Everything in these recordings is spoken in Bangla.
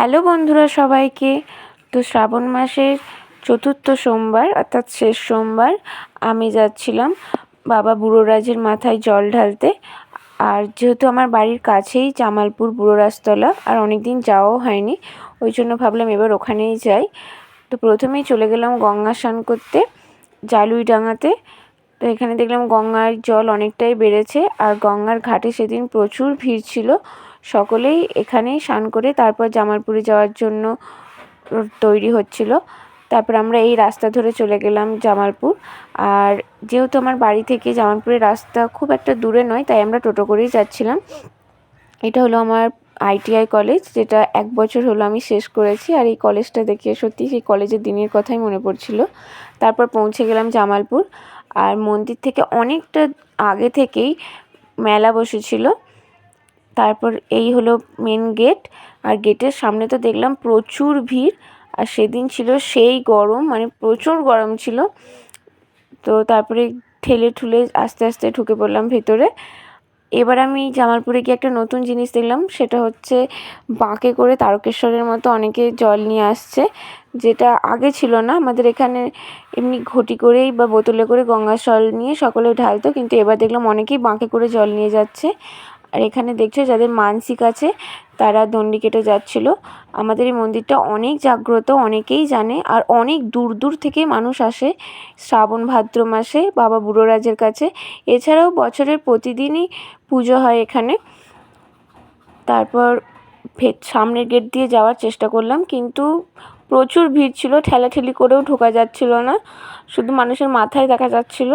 হ্যালো বন্ধুরা সবাইকে। তো শ্রাবণ মাসের চতুর্থ সোমবার, অর্থাৎ শেষ সোমবার, আমি যাচ্ছিলাম বাবা বুড়োরাজের মাথায় জল ঢালতে। আর যেহেতু আমার বাড়ির কাছেই জামালপুর বুড়োরাজতলা, আর অনেক দিন যাওয়াও হয়নি, ওই জন্য ভাবলাম এবার ওখানেই যাই। তো প্রথমেই চলে গেলাম গঙ্গা স্নান করতে জালুইডাঙাতে তো এখানে দেখলাম গঙ্গার জল অনেকটাই বেড়েছে, আর গঙ্গার ঘাটে সেদিন প্রচুর ভিড় ছিল। সকলেই এখানেই স্নান করে তারপর জামালপুরে যাওয়ার জন্য তৈরি হচ্ছিল। তারপর আমরা এই রাস্তা ধরে চলে গেলাম জামালপুর। আর যেহেতু আমার বাড়ি থেকে জামালপুরের রাস্তা খুব একটা দূরে নয়, তাই আমরা টোটো করেই যাচ্ছিলাম। এটা হলো আমার আইটিআই কলেজ, যেটা এক বছর হলো আমি শেষ করেছি। আর এই কলেজটা দেখে সত্যি সেই কলেজের দিনের কথাই মনে পড়ছিল। তারপর পৌঁছে গেলাম জামালপুর। আর মন্দির থেকে অনেকটা আগে থেকেই মেলা বসেছিল। তারপর এই হলো মেন গেট আর গেটের সামনে তো দেখলাম প্রচুর ভিড়, আর সেদিন ছিল সেই গরম মানে প্রচুর গরম ছিল। তো তারপরে ঠেলে ঠুলে আস্তে আস্তে ঢুকে পড়লাম ভেতরে। এবার আমি জামালপুরে গিয়ে একটা নতুন জিনিস দেখলাম, সেটা হচ্ছে বাঁকে করে তারকেশ্বরের মতো অনেকে জল নিয়ে আসছে, যেটা আগে ছিল না। আমাদের এখানে এমনি ঘটি করেই বা বোতলে করে গঙ্গা জল নিয়ে সকলে ঢালতো, কিন্তু এবার দেখলাম অনেকেই বাঁকে করে জল নিয়ে যাচ্ছে। আর এখানে দেখছ যাদের মানসিক আছে, তারা দণ্ডি কেটে যাচ্ছিল। আমাদের এই মন্দিরটা অনেক জাগ্রত, অনেকেই জানে। আর অনেক দূর দূর থেকে মানুষ আসে। শ্রাবণ, ভাদ্র মাসে বাবা বুড়োরাজের কাছে। এছাড়াও বছরের প্রতিদিনই পুজো হয় এখানে। তারপর সামনের গেট দিয়ে যাওয়ার চেষ্টা করলাম, কিন্তু প্রচুর ভিড় ছিল, ঠেলাঠেলি করেও ঢোকা যাচ্ছিল না। শুধু মানুষের মাথায় দেখা যাচ্ছিল।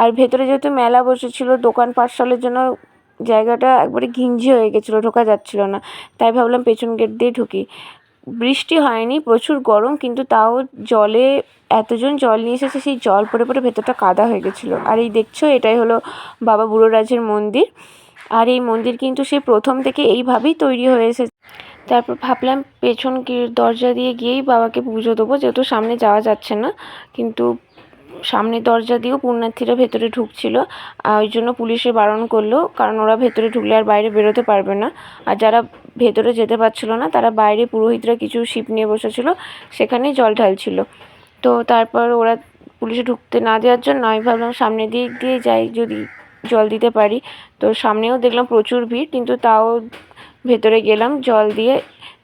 আর ভেতরে যেহেতু মেলা বসেছিল, দোকান পাঠশালের জন্য জায়গাটা একবারে ঘিঞ্জি হয়ে গেছিল, ঢোকা যাচ্ছিল না। তাই ভাবলাম পেছন গেট দিয়ে ঢুকি। বৃষ্টি হয়নি, প্রচুর গরম, কিন্তু তাও জলে এতজন জল নিয়ে এসেছে, সেই জল পড়ে পড়ে ভেতরটা কাদা হয়ে গেছিল। আর এই দেখছ, এটাই হলো বাবা বুড়োরাজের মন্দির। আর এই মন্দির কিন্তু সে প্রথম থেকে এইভাবেই তৈরি হয়ে এসেছে। তারপর ভাবলাম পেছন দরজা দিয়ে গিয়েই বাবাকে পুজো দেবো, যেহেতু সামনে যাওয়া যাচ্ছে না। কিন্তু সামনের দরজা দিয়েও পুণ্যার্থীরা ভেতরে ঢুকছিল ওই জন্য পুলিশে বারণ করল, কারণ ওরা ভেতরে ঢুকলে আর বাইরে বেরোতে পারবে না। আর যারা ভেতরে যেতে পারছিল না, তারা বাইরে পুরোহিতরা কিছু শিপ নিয়ে বসেছিল, সেখানেই জল ঢালছিল। তো তারপর ওরা পুলিশে ঢুকতে না দেওয়ার জন্য আমি ভাবলাম সামনে দিয়ে দিয়ে যাই, যদি জল দিতে পারি। তো সামনেও দেখলাম প্রচুর ভিড়, কিন্তু তাও ভেতরে গেলাম জল দিয়ে,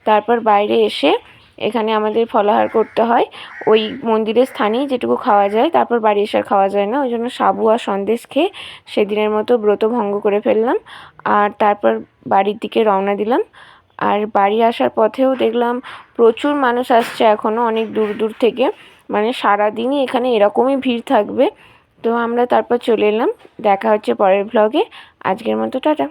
তারপর বাইরে এসে এখানে আমাদের ফলাহার করতে হয়। ওই মন্দিরের স্থানেই যেটুকু খাওয়া যায়, তারপর বাড়ি এসে খাওয়া যায় না। ওই জন্য সাবু আর সন্দেশ খেয়ে সেদিনের মতো ব্রত ভঙ্গ করে ফেললাম। আর তারপর বাড়ির দিকে রওনা দিলাম। আর বাড়ি আসার পথেও দেখলাম প্রচুর মানুষ আসছে এখনও অনেক দূর দূর থেকে। মানে সারাদিনই এখানে এরকমই ভিড় থাকবে। তো আমরা তারপর চলে এলাম। দেখা হচ্ছে পরের ভ্লগে আজকের মতো টাটা।